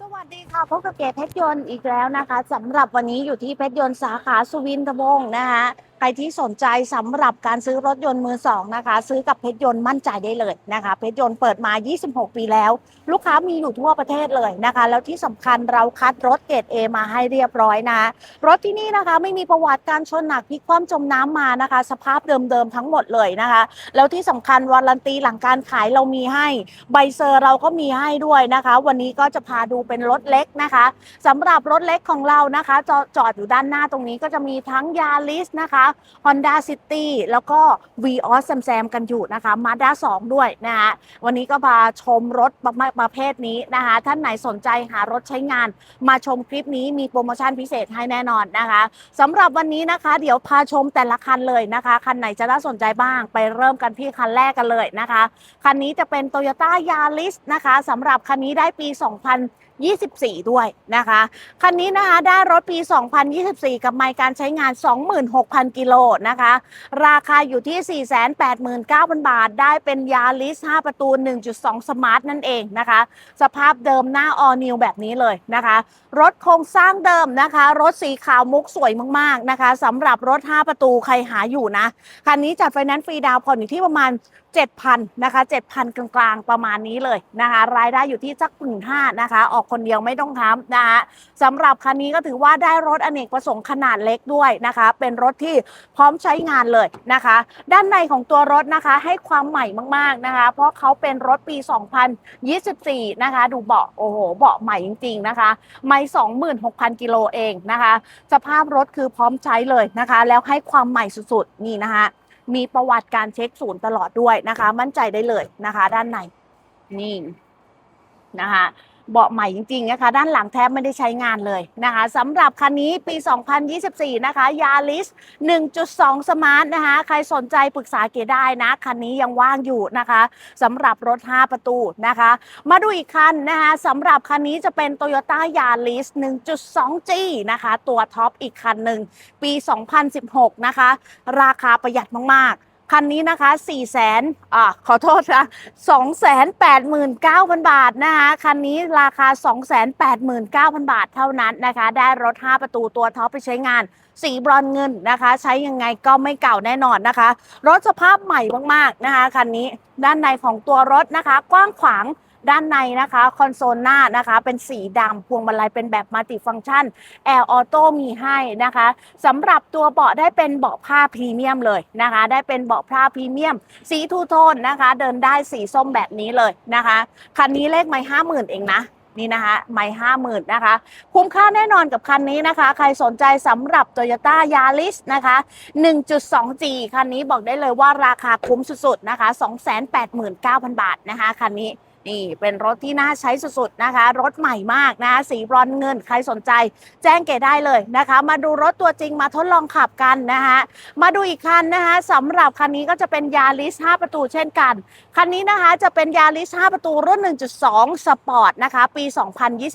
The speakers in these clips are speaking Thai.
สวัสดีค่ะพบกับเก๋เพชรยนต์อีกแล้วนะคะสำหรับวันนี้อยู่ที่เพชรยนต์สาขาสุวินทวงศ์นะคะ รที่สนใจสำหรับการซื้อรถยนต์มือสองนะคะ ซื้อกับเพชรยนต์มั่นใจได้เลยนะคะ เพชรยนต์เปิดมา 26 ปีแล้ว ลูกค้ามีอยู่ทั่วประเทศเลยนะคะ แล้วที่สำคัญเราคัดรถเกรด A มาให้เรียบร้อยนะ รถที่นี่นะคะไม่มีประวัติการชนหนักพลิกคว่ำจมน้ำมานะคะ สภาพเดิมๆทั้งหมดเลยนะคะ แล้วที่สำคัญวารันตีหลังการขายเรามีให้ใบเซอร์เราก็มีให้ด้วยนะคะ วันนี้ก็จะพาดูเป็นรถเล็กนะคะสำหรับรถเล็กของเรานะคะจอจอดอยู่ด้านหน้าตรงนี้ก็จะมีทั้งยา r i s นะคะ Honda City แล้วก็ v ีออสแซมกันอยู่นะคะ Mazda 2 ด้วยนะคะวันนี้ก็พาชมรถประประเภทนี้นะคะท่านไหนสนใจหารถใช้งาน มาชมคลิปนี้มีโปรโมชั่นพิเศษให้แน่นอนนะคะสำหรับวันนี้นะคะ เดี๋ยวพาชมแต่ละคันเลยนะคะ คันไหนจะน่าสนใจบ้าง ไปเริ่มกันที่คันแรกกันเลยนะคะ คันนี้จะเป็น Toyota Yaris นะคะสำหรับคันนี้ได้ปี 2024 ด้วยนะคะ คันนี้นะคะได้รถปี 2024 กับไมล์การใช้งาน 26,000 กิโลนะคะ ราคาอยู่ที่ 489,000 บาท ได้เป็นยา r i s 5ประตู 1.2 สมาร์ทนั่นเองนะคะ สภาพเดิมหน้าออนิวแบบนี้เลยนะคะ รถโครงสร้างเดิมนะคะ รถสีขาวมุกสวยมากๆนะคะสำหรับรถ 5 ประตูใครหาอยู่นะ คันนี้จัดไฟแนนซ์ฟรีดาวผ่อนอยู่ที่ประมาณ 7,000นะคะ7,000 กลางๆ ประมาณนี้เลยนะคะ รายได้อยู่ที่สักหมื่นห้านะคะ ออกคนเดียวไม่ต้องทำนะคะสำหรับคันนี้ก็ถือว่าได้รถอเนกประสงค์ขนาดเล็กด้วยนะคะ เป็นรถที่พร้อมใช้งานเลยนะคะ ด้านในของตัวรถนะคะให้ความใหม่มากๆนะคะ เพราะเขาเป็นรถปี 2024 นะคะ ดูเบาะโอ้โหเบาะใหม่จริง ๆ นะคะไม่26,000 กิโลเองนะคะ สภาพรถคือพร้อมใช้เลยนะคะ แล้วให้ความใหม่สุดๆนี่นะคะ มีประวัติการเช็คศูนย์ตลอดด้วยนะคะ มั่นใจได้เลยนะคะ ด้านในนี่นะคะ เบาะใหม่จริงๆนะคะ ด้านหลังแทบไม่ได้ใช้งานเลยนะคะสำหรับคันนี้ปี 2024 นะคะยา r i s 1.2 สมาร์ทนะคะ ใครสนใจปรึกษาเกได้นะ คันนี้ยังว่างอยู่นะคะสำหรับรถ 5 ประตูนะคะ มาดูอีกคันนะคะสำหรับคันนี้จะเป็น Toyota Yaris 1.2G นะคะ ตัวท็อปอีกคันหนึ่งปี 2016 นะคะ ราคาประหยัดมากๆ คันนี้นะคะ4แสนอ่าขอโทษนะ289,000บาทนะคะคันนี้ราคา289,000บาทเท่านั้นนะคะ ได้รถ 5 ประตูตัวท็อปไปใช้งาน สีบรอนเงินนะคะ ใช้ยังไงก็ไม่เก่าแน่นอนนะคะ รถสภาพใหม่มากๆนะคะคันนี้ด้านในของตัวรถนะคะ กว้างขวาง ด้านในนะคะคอนโซลหน้านะคะเป็นสีดำพวงมาลัยเป็นแบบมัลติฟังก์ชันแอร์ออโต้มีให้นะคะสำหรับตัวเบาะได้เป็นเบาะผ้าพรีเมียมเลยนะคะ ได้เป็นเบาะผ้าพรีเมียม สีทูโทนนะคะ เดินได้สีส้มแบบนี้เลยนะคะคันนี้เลขไม่ห้าหมื่นเองนะนี่นะคะไม่ห้าหมื่นนะคะ คุ้มค่าแน่นอนกับคันนี้นะคะ ใครสนใจสำหรับ Toyota Yaris นะคะ 1.2G คันนี้บอกได้เลยว่าราคาคุ้มสุดๆนะคะ 289,000 บาทนะคะ คันนี้ นี่เป็นรถที่น่าใช้สุดๆนะคะ รถใหม่มากนะสีบรอนเงินใครสนใจ แจ้งเกดได้เลยนะคะ มาดูรถตัวจริงมาทดลองขับกันนะคะมาดูอีกคันนะคะสำหรับคันนี้ก็จะเป็นยา r i s 5ประตูเช่นกัน คันนี้นะคะจะเป็นยา r i s 5ประตูรุ่น 1.2 สปอร์ตนะคะ ปี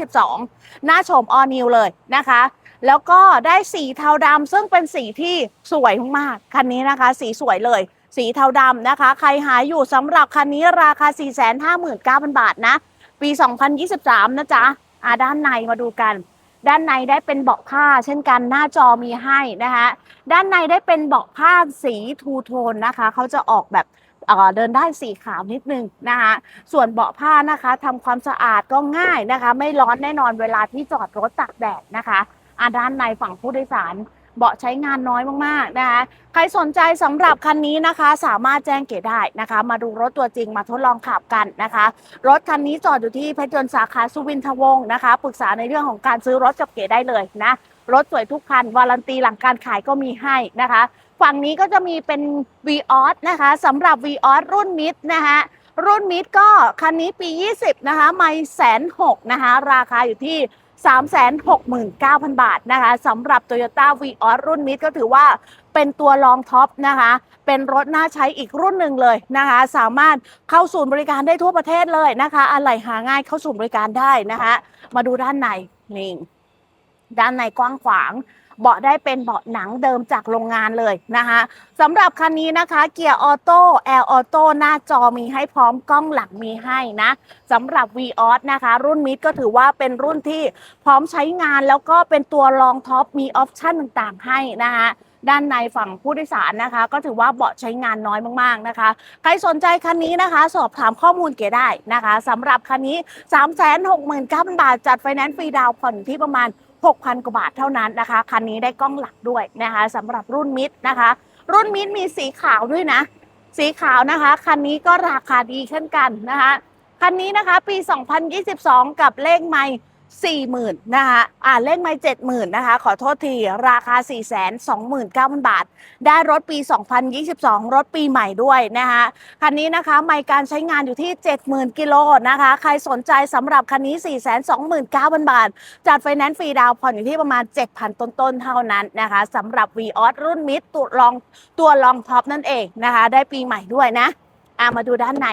2022 หน้าโฉมออนิวเลยนะคะแล้วก็ได้สีเทาดำซึ่งเป็นสีที่สวยมากคันนี้นะคะ สีสวยเลย สีเทาดำนะคะ ใครหายอยู่สำหรับคันนี้ราคา 459,000 บาทนะ ปี 2023 นะจ๊ะอ่าด้านในมาดูกัน ด้านในได้เป็นเบาะผ้า เช่นกันหน้าจอมีให้นะคะด้านในได้เป็นเบาะผ้าสีทูโทนนะคะเขาจะออกแบบเอ่อเดินได้สีขาวนิดนึงนะคะส่วนเบาะผ้านะคะทำความสะอาดก็ง่ายนะคะ ไม่ร้อนแน่นอนเวลาที่จอดรถตากแดดนะคะอ่าด้านในฝั่งผู้โดยสาร เบาะใช้งานน้อยมากๆนะคะใครสนใจสำหรับคันนี้นะคะ สามารถแจ้งเก๋ได้นะคะ มาดูรถตัวจริงมาทดลองขับกันนะคะ รถคันนี้จอดอยู่ที่เพชรยนต์สาขาสุวินทวงศ์นะคะปรึกษาในเรื่องของการซื้อรถกับเก๋ได้เลยนะรถสวยทุกคัน วารันตีหลังการขายก็มีให้นะคะ ฝั่งนี้ก็จะมีเป็น v ีออสนะคะสำหรับ v ีออสรุ่นมิดนะคะรุ่นมิดก็คันนี้ปี 20 นะคะ ไม่แสนหกนะคะ ราคาอยู่ที่ 369,000 บาทนะคะสำหรับ Toyota v ีออรุ่นมิดก็ถือว่าเป็นตัวรองท็อปนะคะ เป็นรถน่าใช้อีกรุ่นหนึ่งเลยนะคะ สามารถเข้าศูนย์บริการได้ทั่วประเทศเลยนะคะอะไรหาง่ายเข้าศูนย์บริการได้นะคะ มาดูด้านในนี่ด้านในกว้างขวาง เบาะได้เป็นเบาะหนังเดิมจากโรงงานเลยนะคะสำหรับคันนี้นะคะเกียร์ออโต้แอร์ออโต้หน้าจอมีให้พร้อมกล้องหลังมีให้นะสำหรับ v ีออสนะคะ รุ่นมิดก็ถือว่าเป็นรุ่นที่พร้อมใช้งานแล้วก็เป็นตัวรองท็อปมีออปชั่นต่างๆ ให้นะคะด้านในฝั่งผู้โดยสารนะคะ ก็ถือว่าเบาะใช้งานน้อยมากๆนะคะ ใครสนใจคันนี้นะคะ สอบถามข้อมูลเก๋ได้นะคะสำหรับคันนี้ 369,000 บาทจัดไฟแนนซ์ฟรีดาวน์ผ่อนที่ประมาณ 6,000 กว่าบาทเท่านั้นนะคะ คันนี้ได้กล้องหลักด้วยนะคะสำหรับรุ่นมิดนะคะ รุ่นมิดมีสีขาวด้วยนะ สีขาวนะคะ คันนี้ก็ราคาดีเช่นกันนะคะ คันนี้นะคะปี 2022 กับเลขไม่ สี่หมื่นนะคะอ่าเลขไม่เจ็ดหมื่นนะคะ ขอโทษที ราคา4ี่แสนสองหมื่นเก้าพันบาท ได้รถปี 2022 รถปีใหม่ด้วยนะคะคันนี้นะคะไม่การใช้งานอยู่ที่ 70,000 กิโลนะคะ ใครสนใจสำหรับคันนี้ 429,000 บาท จัดไฟแนนซ์ฟรีดาวน์ผ่อนอยู่ที่ประมาณ 7,000 ต้นๆ เท่านั้นนะคะสำหรับ v ีออสรุ่นมิดตัวรองตัวรองท็อปนั่นเองนะคะ ได้ปีใหม่ด้วยนะอะมาดูด้านใน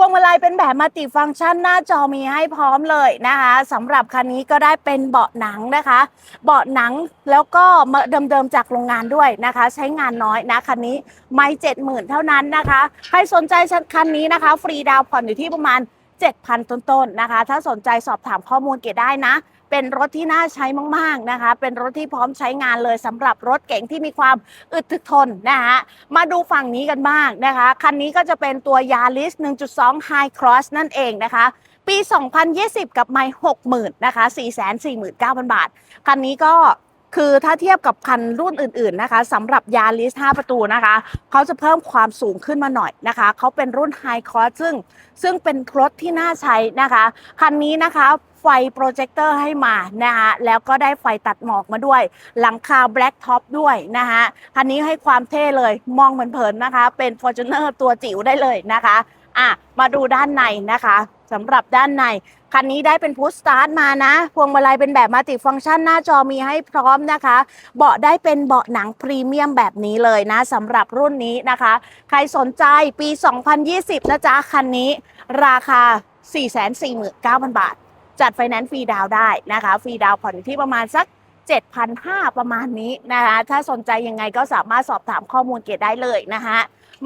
พวงมาลัยเป็นแบบมัลติฟังก์ชันหน้าจอมีให้พร้อมเลยนะคะสำหรับคันนี้ก็ได้เป็นเบาะหนังนะคะ เบาะหนังแล้วก็เดิมๆจากโรงงานด้วยนะคะ ใช้งานน้อยนะคันนี้ไม่เจ็ดหมื่นเท่านั้นนะคะ ใครสนใจคันนี้นะคะ ฟรีดาวน์ผ่อนอยู่ที่ประมาณ 7,000 ต้นๆนะคะ ถ้าสนใจสอบถามข้อมูลเกดได้นะ เป็นรถที่น่าใช้มาก ๆนะคะ เป็นรถที่พร้อมใช้งานเลยสำหรับรถเก๋งที่มีความอึดถึกทนนะคะมาดูฝั่งนี้กันบ้างนะคะ คันนี้ก็จะเป็นตัวยาริส1.2 High Cross นั่นเองนะคะปี 2020 กับไม่60,000นะคะ449,000 บาท คันนี้ก็ คือถ้าเทียบกับคันรุ่นอื่นๆนะคะสำหรับยา r i s 5ประตูนะคะเขาจะเพิ่มความสูงขึ้นมาหน่อยนะคะเขาเป็นรุ่น High Cross ซึ่งซึ่งเป็นรถที่น่าใช้นะคะคันนี้นะคะไฟโปรเจคเตอร์ให้มานะคะแล้วก็ได้ไฟตัดหมอกมาด้วย หลังคาแบล็กท็อปด้วยนะคะคันนี้ให้ความเท่เลยมองเผินนะคะ เป็น f o r t u n e r ตัวจิ๋วได้เลยนะคะ อะมาดูด้านในนะคะสำหรับด้านใน คันนี้ได้เป็นพุชสตาร์ทมานะ พวงมาลัยเป็นแบบมัลติฟังก์ชันหน้าจอมีให้พร้อมนะคะ เบาะได้เป็นเบาะหนังพรีเมียมแบบนี้เลยนะสำหรับรุ่นนี้นะคะ ใครสนใจปี 2020 นะจ๊ะ คันนี้ราคา 449,000 บาท จัดไฟแนนซ์ฟรีดาวได้นะคะ ฟรีดาวผ่อนที่ประมาณสัก7,500 ประมาณนี้นะคะ ถ้าสนใจยังไงก็สามารถสอบถามข้อมูลเกตได้เลยนะคะ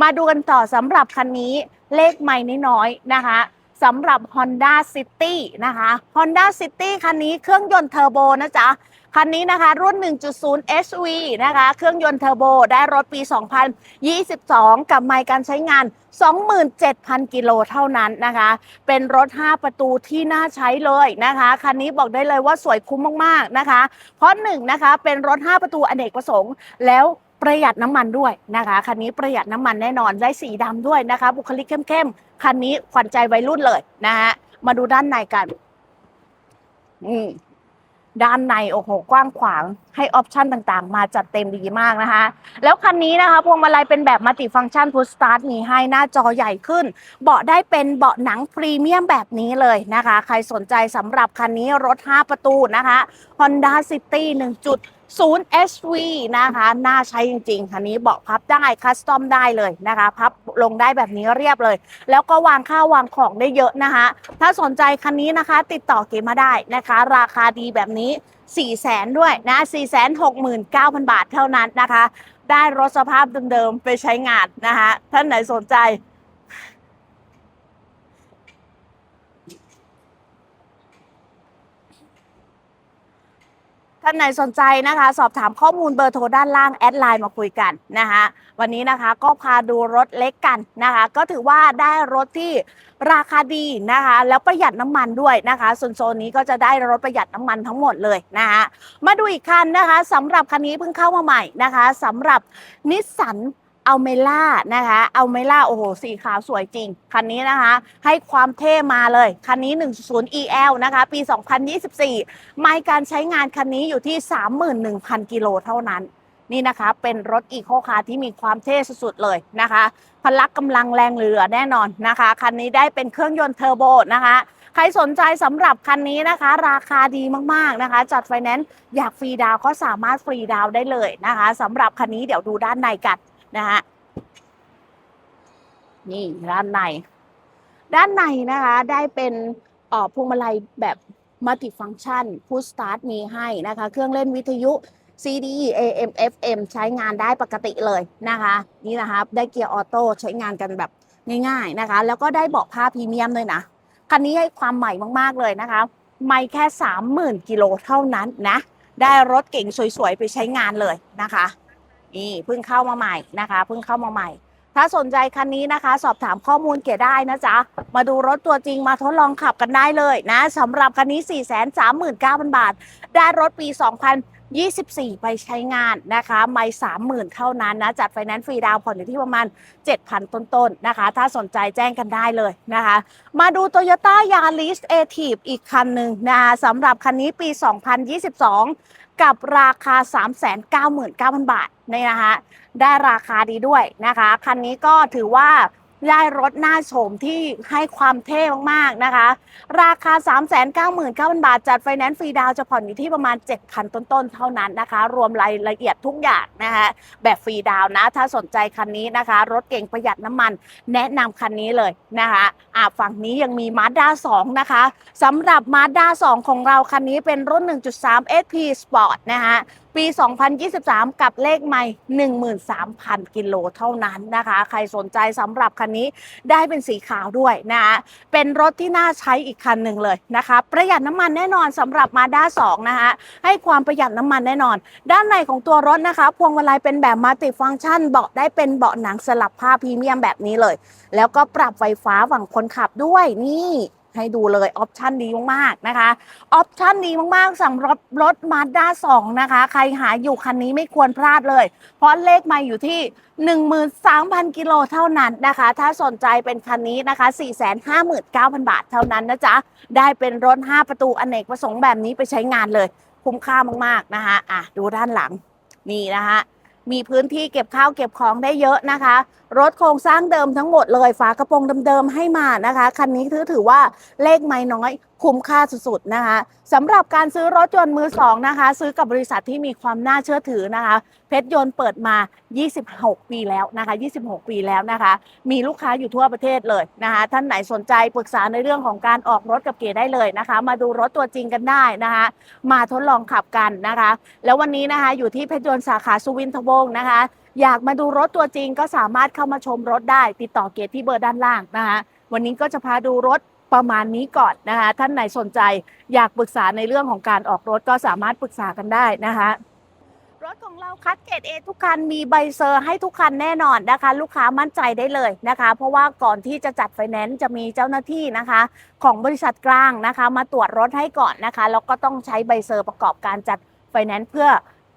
มาดูกันต่อสำหรับคันนี้ เลขไม่น้อยๆนะคะสำหรับ Honda City นะคะ Honda City คันนี้เครื่องยนต์เทอร์โบนะจ๊ะ คันนี้นะคะ รุ่น 1.0 HV นะคะ เครื่องยนต์เทอร์โบได้รถปี 2022 กับไมล์การใช้งาน 27,000 กิโลเท่านั้นนะคะ เป็นรถ 5 ประตูที่น่าใช้เลยนะคะ คันนี้บอกได้เลยว่าสวยคุ้มมากๆนะคะ เพราะหนึ่งนะคะเป็นรถ 5 ประตูอเนกประสงค์แล้ว ประหยัดน้ำมันด้วยนะคะคันนี้ประหยัดน้ำมันแน่นอนได้สีดำด้วยนะคะ บุคลิกเข้มๆคันนี้ขวัญใจวัยรุ่นเลยนะฮะมาดูด้านในกันอืมด้านในโอ้โหกว้างขวางให้ออปชันต่างๆ มาจัดเต็มดีมากนะคะ แล้วคันนี้นะคะพวงมาลัยเป็นแบบมัลติฟังก์ชันพุชสตาร์ทมีให้หน้าจอใหญ่ขึ้น เบาะได้เป็นเบาะหนังพรีเมียมแบบนี้เลยนะคะ ใครสนใจสำหรับคันนี้รถ 5 ประตูนะคะ Honda City 1.0 HV นะคะ น่าใช้จริงๆ คันนี้เบาะพับได้คัสตอมได้เลยนะคะ พับลงได้แบบนี้เรียบเลย แล้วก็วางข้าววางของได้เยอะนะคะ ถ้าสนใจคันนี้นะคะ ติดต่อเกมมาได้นะคะ ราคาดีแบบนี้ 4 0 0แสนด้วยนะ 4 6 9 0 0 0 บาทเท่านั้นนะคะ ได้รถสภาพเดิมๆ ไปใช้งานนะคะ ท่านไหนสนใจ ท่านไหนสนใจนะคะ สอบถามข้อมูลเบอร์โทรด้านล่างแอดไลน์มาคุยกันนะคะวันนี้นะคะก็พาดูรถเล็กกันนะคะ ก็ถือว่าได้รถที่ราคาดีนะคะ แล้วประหยัดน้ำมันด้วยนะคะส่วนโซนนี้ก็จะได้รถประหยัดน้ำมันทั้งหมดเลยนะคะมาดูอีกคันนะคะสำหรับคันนี้เพิ่งเข้ามาใหม่นะคะสำหรับนิสสัน เอาเมล่านะคะเอาเมล่าโอ้โห สีขาวสวยจริง คันนี้นะคะ ให้ความเท่มาเลย คันนี้ 1.0 EL นะคะ ปี 2024 ไมล์การใช้งานคันนี้อยู่ที่ 31,000 กิโลเท่านั้นนี่นะคะเป็นรถอีโคคาร์ที่มีความเท่สุดๆเลยนะคะ พลักกำลังแรงเหลือแน่นอนนะคะ คันนี้ได้เป็นเครื่องยนต์เทอร์โบนะคะ ใครสนใจสำหรับคันนี้นะคะ ราคาดีมากๆนะคะ จัดไฟแนนซ์อยากฟรีดาวก็สามารถฟรีดาวได้เลยนะคะสำหรับคันนี้เดี๋ยวดูด้านในกัน นะฮะนี่ด้านใน ด้านในนะคะ ได้เป็นออพวงมาลัยแบบมัลติฟัง c t ชันพุ s สตาร์ทมีให้นะคะ เครื่องเล่นวิทยุ CD AM FM ใช้งานได้ปกติเลยนะคะ นี่นะคะได้เกียร์ออโต้ใช้งานกันแบบง่ายๆนะคะ แล้วก็ได้เบาะผ้าพรีเมียมด้วยนะ คันนี้ให้ความใหม่มากๆเลยนะคะ ไม่แค่ 30,000 กิโลเท่านั้นนะ ได้รถเก่งสวยๆ ไปใช้งานเลยนะคะ นี่เพิ่งเข้ามาใหม่นะคะเพิ่งเข้ามาใหม่ ถ้าสนใจคันนี้นะคะ สอบถามข้อมูลเกียได้นะจ๊ะ มาดูรถตัวจริงมาทดลองขับกันได้เลยนะสำหรับคันนี้ 439,000 บาท ได้รถปี 2 0 24 ไปใช้งานนะคะไม่30,000 เท่านั้นนะ จัดไฟแนนซ์ฟรีดาวน์ผ่อนอยู่ที่ประมาณ 7,000 ต้นๆนะคะ ถ้าสนใจแจ้งกันได้เลยนะคะ มาดู Toyota Yaris a t i v อีกคันหนึ่งนะคะสำหรับคันนี้ปี 2022 กับราคา 399,000 บาทนี่นะคะได้ราคาดีด้วยนะคะ คันนี้ก็ถือว่า ได้รถหน้าโฉมที่ให้ความเท่มากๆนะคะ ราคา 399,000 บาท จัดไฟแนนซ์ฟรีดาวจะผ่อนอยู่ที่ประมาณ 7,000 ต้นๆ เท่านั้นนะคะ รวมรายละเอียดทุกอย่างนะคะแบบฟรีดาวน์นะถ้าสนใจคันนี้นะคะ รถเก่งประหยัดน้ำมัน แนะนำคันนี้เลยนะคะอ่าฝั่งนี้ยังมี Mazda 2 นะคะสำหรับ Mazda 2 ของเราคันนี้เป็นรุ่น 1.3 SP Sport นะคะปี 2023 กับเลขใหม่ 13,000 กิโลเท่านั้นนะคะ ใครสนใจสำหรับคันนี้ได้เป็นสีขาวด้วยนะคะเป็นรถที่น่าใช้อีกคันหนึ่งเลยนะคะ ประหยัดน้ำมันแน่นอนสำหรับ Mazda 2นะคะให้ความประหยัดน้ำมันแน่นอน ด้านในของตัวรถนะคะ พวงมาลัยเป็นแบบมัลติฟัง c t ชันเบาะได้เป็นเบาะหนังสลับผ้าพรีเมียมแบบนี้เลย แล้วก็ปรับไฟฟ้าฝั่งคนขับด้วยนี่ ให้ดูเลยออปชันดีมากๆนะคะออปชันดีมากๆสำหรับรถมาด้า2นะคะ ใครหาอยู่คันนี้ไม่ควรพลาดเลย เพราะเลขมาอยู่ที่ 13,000 กิโลเท่านั้นนะคะ ถ้าสนใจเป็นคันนี้นะคะ 459,000 บาทเท่านั้นนะจ๊ะ ได้เป็นรถ 5 ประตูอเนกประสงค์แบบนี้ไปใช้งานเลย คุ้มค่ามากๆนะคะอะดูด้านหลังนี่นะคะ มีพื้นที่เก็บข้าวเก็บของได้เยอะนะคะ รถโครงสร้างเดิมทั้งหมดเลย ฝากระโปรงเดิมๆให้มานะคะ คันนี้ถือถือว่าเลขไม่น้อย คุ้มค่าสุดๆนะคะสำหรับการซื้อรถยนต์มือสองนะคะซื้อกับบริษัทที่มีความน่าเชื่อถือนะคะ เพชรยนต์เปิดมา 26 ปีแล้วนะคะ 26 ปีแล้วนะคะ มีลูกค้าอยู่ทั่วประเทศเลยนะคะ ท่านไหนสนใจปรึกษาในเรื่องของการออกรถกับเก๋ได้เลยนะคะ มาดูรถตัวจริงกันได้นะคะ มาทดลองขับกันนะคะ แล้ววันนี้นะคะอยู่ที่เพชรยนต์สาขาสุวินทวงศ์นะคะอยากมาดูรถตัวจริงก็สามารถเข้ามาชมรถได้ ติดต่อเกตที่เบอร์ด้านล่างนะคะ วันนี้ก็จะพาดูรถ ประมาณนี้ก่อนนะคะ ท่านไหนสนใจอยากปรึกษาในเรื่องของการออกรถก็สามารถปรึกษากันได้นะคะรถของเราคัดเกรดเอทุกคันมีใบเซอร์ให้ทุกคันแน่นอนนะคะ ลูกค้ามั่นใจได้เลยนะคะ เพราะว่าก่อนที่จะจัดไฟแนนซ์จะมีเจ้าหน้าที่นะคะ ของบริษัทกลางนะคะ มาตรวจรถให้ก่อนนะคะแล้วก็ต้องใช้ใบเซอร์ประกอบการจัดไฟแนนซ์เพื่อ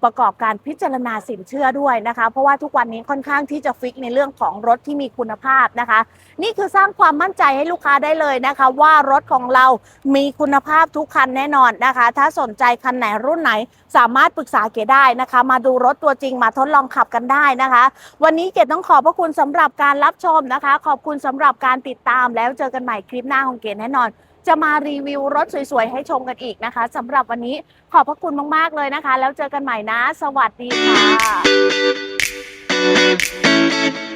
ประกอบการพิจารณาสินเชื่อด้วยนะคะ เพราะว่าทุกวันนี้ค่อนข้างที่จะฟิกในเรื่องของรถที่มีคุณภาพนะคะ นี่คือสร้างความมั่นใจให้ลูกค้าได้เลยนะคะ ว่ารถของเรามีคุณภาพทุกคันแน่นอนนะคะ ถ้าสนใจคันไหนรุ่นไหนสามารถปรึกษาเกดได้นะคะ มาดูรถตัวจริงมาทดลองขับกันได้นะคะ วันนี้เกดต้องขอบพระคุณสำหรับการรับชมนะคะ ขอบคุณสำหรับการติดตามแล้วเจอกันใหม่คลิปหน้าของเกดแน่นอน จะมารีวิวรถสวยๆ ให้ชมกันอีกนะคะสำหรับวันนี้ขอบพระคุณมากๆเลยนะคะ แล้วเจอกันใหม่นะ สวัสดีค่ะ